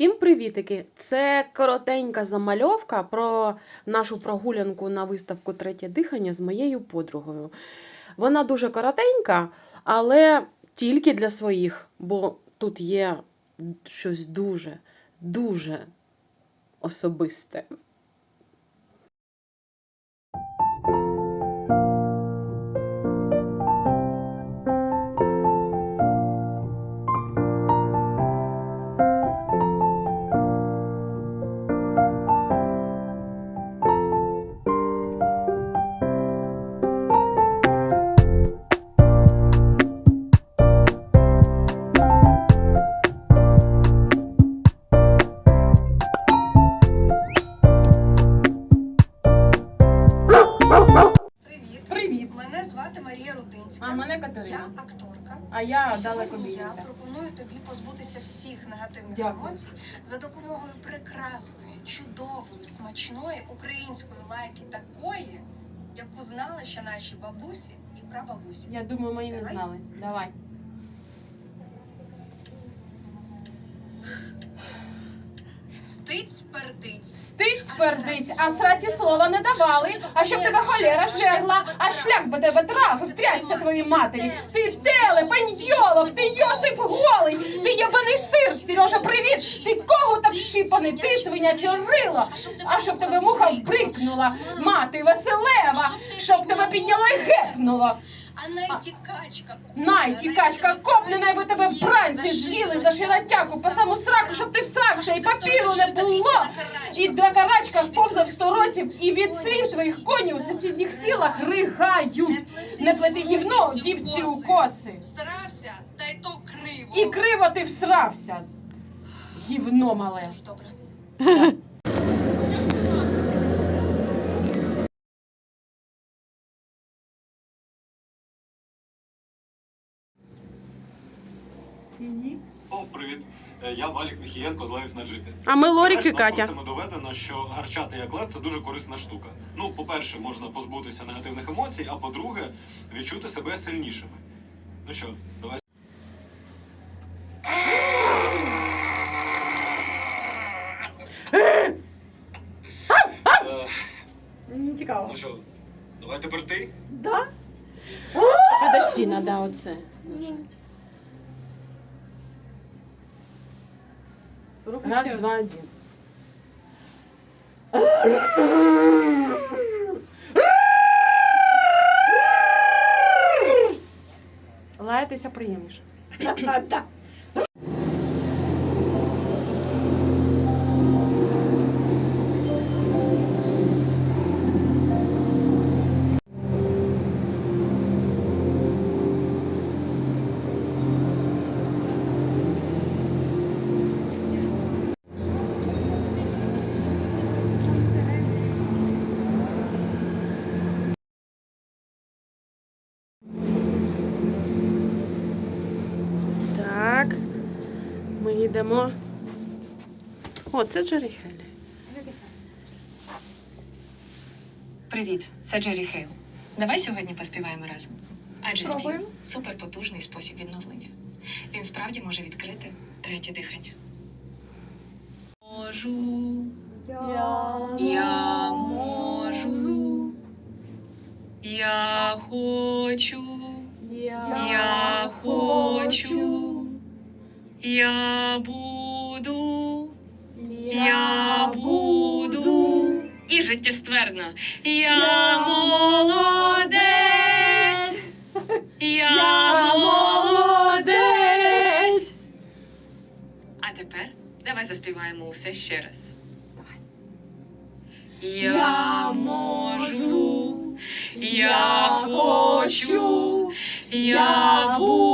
Всім привітики! Це коротенька замальовка про нашу прогулянку на виставку Третє дихання з моєю подругою. Вона дуже коротенька, але тільки для своїх, бо тут є щось дуже, дуже особисте. Марія Рудинська. А мене Я акторка. А я далеко я пропоную тобі позбутися всіх негативних Дякую. емоцій за допомогою прекрасної, чудової, смачної української лайки такої, яку знали ще наші бабусі і прабабусі. Я думаю, мої не знали. Давай. Стиць пердиць. Стиць пердиць, а сраці слова не давали. А щоб тебе холера жерла, а шлях би тебе трафив, трясся твоїй матері. Ти телепень йолок, ти Йосип голий, ти ябаний сир, Сережа, привіт! Ти кого так шипаний, ти свиняче рило, а щоб тебе муха вбрикнула, мати Василева, щоб тебе підняло і гепнуло. А найті качка. Найті, качка, копне, найби тебе з'їли за широтяку, по саму сраку, щоб ти всрався, і папіру не було. І на карачках повзав сто років, і від сил твоїх конів у сусідніх сілах ригають. Не плети гівно, дівці у коси. Всрався, та й то криво. І криво ти всрався. Гівно мале. Добре. О, привіт. Е, Я Валік Міхієнко з Лайф на джипі. А ми Лорік і Катя. науковцями доведено, що гарчати як лев це дуже корисна штука. Ну, по-перше, можна позбутися негативних емоцій, а по-друге, відчути себе сильнішими. Ну що, давай. Цікаво. Ну що, давай тепер ти? Подожди, надо оце. Раз, два, один. Лаятися приємніше. Так. Йдемо. О, це Джері Хелі. Привіт, це Джері Хейл. Давай сьогодні поспіваємо разом. Адже спів суперпотужний спосіб відновлення. Він справді може відкрити третє дихання. Можу, я можу, я хочу, я хочу, я буду. Я буду і життєствердно. Я молодець. Я молодець. А тепер давай заспіваємо усе ще раз. Я можу, я хочу, я буду.